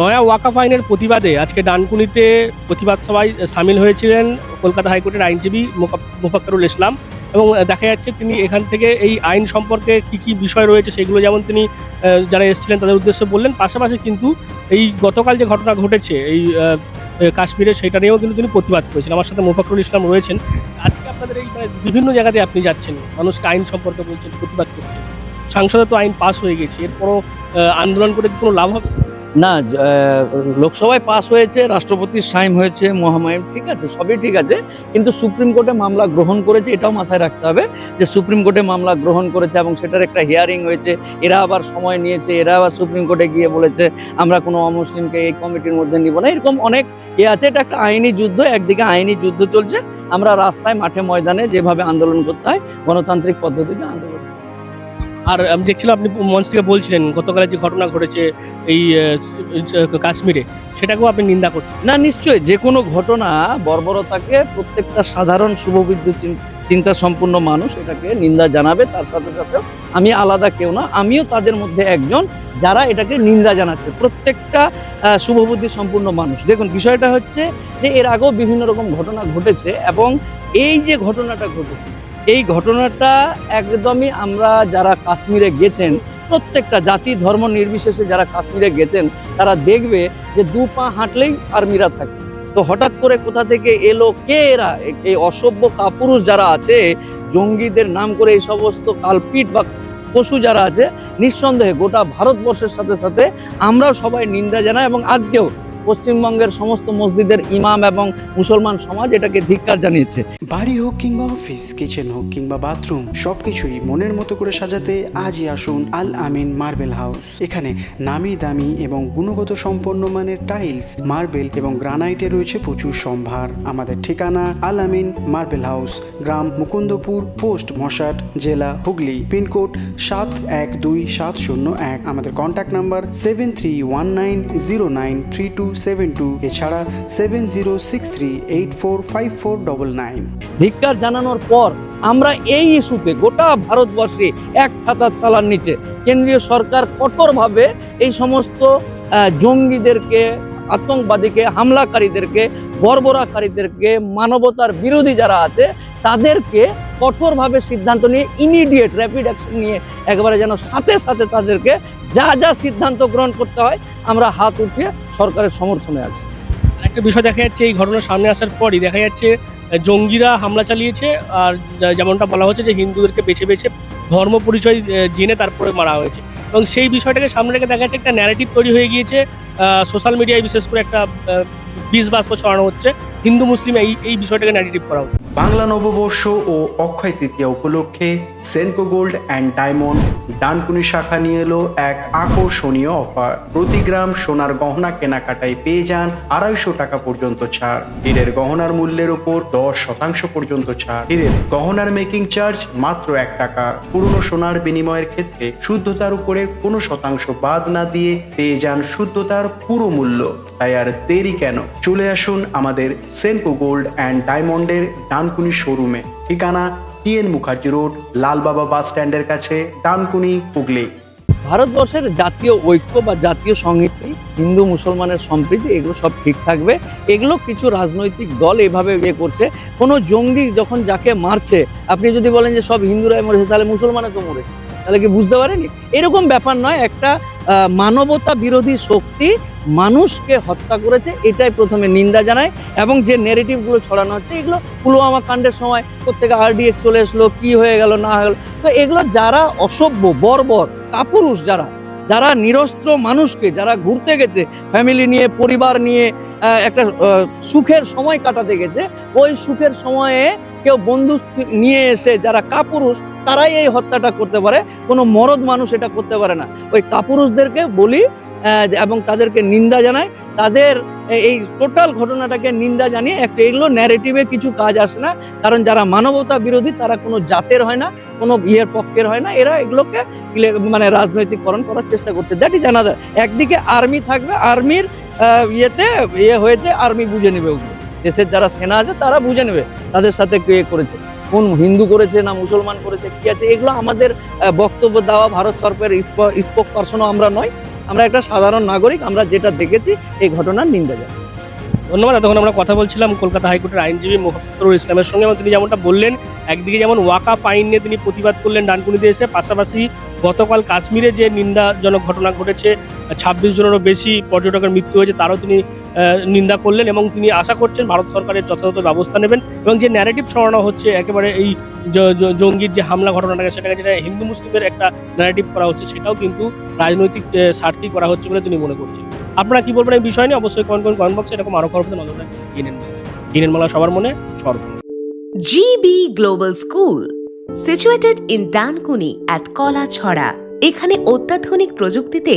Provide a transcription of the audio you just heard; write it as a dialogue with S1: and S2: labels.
S1: নয়া ওয়াকাফ আইনের প্রতিবাদে আজকে ডানকুনিতে প্রতিবাদ সভায় সামিল হয়েছিলেন কলকাতা হাইকোর্টের আইনজীবী মোফাক্কারুল ইসলাম এবং দেখা যাচ্ছে তিনি এখান থেকে এই আইন সম্পর্কে কি কি বিষয় রয়েছে সেগুলো যেমন তিনি যারা এসেছিলেন তাদের উদ্দেশ্যে বললেন। পাশাপাশি কিন্তু এই গতকাল যে ঘটনা ঘটেছে এই কাশ্মীরে সেটা নিয়েও কিন্তু তিনি প্রতিবাদ করেছেন। আমার সাথে মোফাক্করুল ইসলাম রয়েছেন। আজকে আপনাদের এই মানে বিভিন্ন জায়গাতে আপনি যাচ্ছেন। মানুষকে আইন সম্পর্কে বলছেন, প্রতিবাদ করছেন। সংসদে তো আইন পাস হয়ে গেছে। এরপরও আন্দোলন করে কোনো লাভ হবে?
S2: না লোকসভায় পাস হয়েছে রাষ্ট্রপতির সাইন হয়েছে মহামায়ম ঠিক আছে, সবই ঠিক আছে, কিন্তু সুপ্রিম কোর্টে মামলা গ্রহণ করেছে, এটাও মাথায় রাখতে হবে যে সুপ্রিম কোর্টে মামলা গ্রহণ করেছে এবং সেটার একটা হিয়ারিং হয়েছে, এরা আবার সময় নিয়েছে, এরা আবার সুপ্রিম কোর্টে গিয়ে বলেছে, আমরা কোনো অমুসলিমকে এই কমিটির মধ্যে নিব না, এরকম অনেক ইয়ে আছে, এটা একটা আইনি যুদ্ধ, একদিকে আইনি যুদ্ধ চলছে, আমরা রাস্তায়, মাঠে, ময়দানে যেভাবে আন্দোলন করতে হয়, গণতান্ত্রিক পদ্ধতিতে আন্দোলন
S1: আর আমি দেখছিলাম আপনি মঞ্চ থেকে বলছিলেন গতকালের যে ঘটনা ঘটেছে এই কাশ্মীরে, সেটাকেও আপনি নিন্দা করছেন?
S2: না, নিশ্চয়ই যে কোনো ঘটনা বর্বরতাকে প্রত্যেকটা সাধারণ শুভবিদ্য চিন- চিন্তা সম্পূর্ণ মানুষ এটাকে নিন্দা জানাবে, তার সাথে সাথে আমি আলাদা কেউ না, আমিও তাদের মধ্যে একজন যারা এটাকে নিন্দা জানাচ্ছে, প্রত্যেকটা শুভবুদ্ধি সম্পূর্ণ মানুষ। দেখুন, বিষয়টা হচ্ছে যে এর আগেও বিভিন্ন রকম ঘটনা ঘটেছে এবং এই যে ঘটনাটা ঘটেছে এই ঘটনাটা একদমই আমরা যারা কাশ্মীরে গেছেন, প্রত্যেকটা জাতি, ধর্ম নির্বিশেষে যারা কাশ্মীরে গেছেন, তারা দেখবে যে দু পা হাঁটলেই আর্মিরা থাকে। তো হঠাৎ করে কোথা থেকে এলো কে এরা? এই অসভ্য কাপুরুষ যারা আছে, জঙ্গিদের নাম করে এই সমস্ত কালপিট বা পশু যারা আছে, নিঃসন্দেহে গোটা ভারতবর্ষের সাথে সাথে আমরাও সবাই নিন্দা জানাই এবং আজকেও পশ্চিমবঙ্গের সমস্ত মসজিদের ইমাম এবং মুসলমান সমাজ এটাকে ধিক্কার জানিয়েছে।
S3: বাড়ি হোক কিংবা অফিস, কিচেন হোক কিংবা বাথরুম, সবকিছুই মনের মতো করে সাজাতে আজই আসুন আল আমিন মার্বেল হাউস। এখানে নামি দামি এবং গুণগত সম্পন্ন মানের টাইলস, মার্বেল এবং গ্রানাইটে রয়েছে প্রচুর সম্ভার। আমাদের ঠিকানা আল আমিন মার্বেল হাউস, গ্রাম মুকুন্দপুর, পোস্ট মশাট, জেলা হুগলি, পিনকোড সাত এক দুই সাত শূন্য এক। আমাদের contact number seven three one nine zero nine three two seven two এছাড়া seven zero six three eight four five four double nine
S2: ধিক্কার জানানোর পর আমরা এই ইস্যুতে গোটা ভারতবর্ষে এক ছাতার তালার নিচে। কেন্দ্রীয় সরকার কঠোরভাবে এই সমস্ত জঙ্গিদেরকে, আতঙ্কবাদীকে, হামলাকারীদেরকে, বর্বরাকারীদেরকে, মানবতার বিরোধী যারা আছে তাদেরকে কঠোরভাবে সিদ্ধান্ত নিয়ে ইমিডিয়েট র্যাপিড অ্যাকশন নিয়ে একবারে যেন সাথে সাথে তাদেরকে যা যা সিদ্ধান্ত গ্রহণ করতে হয়, আমরা হাত উঠিয়ে সরকারের সমর্থনে আছি।
S1: একটা বিষয় দেখা যাচ্ছে, এই ঘটনা সামনে আসার পরই দেখা যাচ্ছে, জঙ্গিরা হামলা চালিয়েছে আর যেমনটা বলা হচ্ছে যে হিন্দুদেরকে বেছে বেছে ধর্ম পরিচয় জেনে তারপরে মারা হয়েছে। এবং সেই বিষয়টাকে সামনে রেখে দেখা যাচ্ছে, একটা ন্যারেটিভ তৈরি হয়ে গিয়েছে সোশ্যাল মিডিয়ায় বিশেষ করে একটা বিষ বাষ্প ছড়ানো হচ্ছে হিন্দু মুসলিম এই এই বিষয়টাকে ন্যারেটিভ করা হচ্ছে।
S4: বাংলা নববর্ষ ও অক্ষয় তৃতীয়া উপলক্ষে Senco gold and diamond Dankuni শাখা নিয়ে এলো এক আকর্ষণীয় অফার। প্রতি গ্রাম সোনার গহনা কেনাকাটায় পেয়ে যান আড়াইশো টাকা পর্যন্ত ছাড়। হীরের গহনার মূল্যের ওপর দশ শতাংশ পর্যন্ত ছাড়। হীরের গহনার মেকিং চার্জ মাত্র এক টাকা। পুরনো সোনার বিনিময়ের ক্ষেত্রে শুদ্ধতার উপরে কোনো শতাংশ বাদ না দিয়ে পেয়ে যান শুদ্ধতার পুরো মূল্য। তাই আর দেরি কেন? চলে আসুন আমাদের সেনকো গোল্ড অ্যান্ড ডায়মন্ডের ডানকুনি শোরুমে। ঠিকানা TN Mukherjee road, Lalbaba bus স্ট্যান্ডের কাছে, ডানকুনি, হুগলি।
S2: ভারতবর্ষের জাতীয় ঐক্য বা জাতীয় সংহতি, হিন্দু, মুসলমানের সম্প্রীতি, এগুলো সব ঠিক থাকবে। এগুলো কিছু রাজনৈতিক দল এভাবে ইয়ে করছে। কোনো জঙ্গি যখন যাকে মারছে, আপনি যদি বলেন যে সব হিন্দুরাই মরেছে, তাহলে মুসলমানে তো মরেছে। তাহলে কি বুঝতে পারেনি এরকম ব্যাপার নয়, একটা মানবতা বিরোধী শক্তি মানুষকে হত্যা করেছে, এটাই প্রথমে নিন্দা জানায়। এবং যে নেগেটিভগুলো ছড়ানো হচ্ছে, এগুলো পুলওয়ামা কাণ্ডের সময় প্রত্যেকে আরডিএক্স চলে আসলো কি হয়ে গেল, না হয়ে গেল। তো এগুলো যারা অসভ্য, বর্বর, কাপুরুষ যারা যারা নিরস্ত্র মানুষকে, যারা ঘুরতে গেছে ফ্যামিলি নিয়ে, পরিবার নিয়ে একটা সুখের সময় কাটাতে গেছে, ওই সুখের সময়ে কেউ বন্ধু নিয়ে এসে যারা কাপুরুষ তারাই এই হত্যাটা করতে পারে, কোনো মরদ মানুষ এটা করতে পারে না। ওই কাপুরুষদেরকে বলি এবং তাদেরকে নিন্দা জানাই, তাদের এই টোটাল ঘটনাটাকে নিন্দা জানিয়ে একটা এগুলো ন্যারেটিভে কিছু কাজ আসে না, কারণ যারা মানবতা বিরোধী তারা কোনো জাতের হয় না, কোনো ইয়ের পক্ষের হয় না, এরা এগুলোকে মানে রাজনৈতিকরণ করার চেষ্টা করছে। দ্যাট ইজ অ্যানাদার একদিকে আর্মি থাকবে আর্মির ইয়েতে ইয়ে হয়েছে আর্মি বুঝে নেবে ওগুলো। দেশের যারা সেনা আছে তারা বুঝে নেবে, তাদের সাথে কে করেছে। কোন হিন্দু করেছে না মুসলমান করেছে, কি আছে, এগুলো আমাদের বক্তব্য দেওয়া ভারত সরকারের স্পোক পার্সনও আমরা নয়। আমরা একটা সাধারণ নাগরিক, আমরা যেটা দেখেছি, এই ঘটনার নিন্দা জানাই।
S1: ধন্যবাদ, এতক্ষণ আমরা কথা বলছিলাম কলকাতা হাইকোর্টের আইনজীবী মোহাম্মদুর ইসলামের সঙ্গে, এবং তিনি যেমনটা বললেন, একদিকে যেমন ওয়াকা ফাইন নিয়ে তিনি প্রতিবাদ করলেন ডানকুনিতে এসে পাশাপাশি গতকাল কাশ্মীরে যে নিন্দাজনক ঘটনা ঘটেছে, ছাব্বিশ জনেরও বেশি পর্যটকের মৃত্যু হয়েছে, তারও তিনি নিন্দা করলেন এবং তিনি আশা করছেন ভারত সরকারের যথাযথ ব্যবস্থা নেবেন এবং যে ন্যারেটিভ ছড়ানো হচ্ছে একেবারে এই জঙ্গির যে হামলা ঘটনাটাকে সেটাকে যেটা হিন্দু মুসলিমের একটা ন্যারেটিভ করা হচ্ছে সেটাও কিন্তু রাজনৈতিক স্বার্থেই করা হচ্ছে বলে তিনি মনে করছেন। আপনারা কি বলবেন এই বিষয় নিয়ে? অবশ্যই কমেন্ট করুন কমেন্ট বক্সে এরকম আরও খবর নজর ডিএনএন ডিএনএন মালা সবার মনে সর্ব
S5: Global School, situated in Dankuni at Kola Chhora. এখানে অত্যাধুনিক প্রযুক্তিতে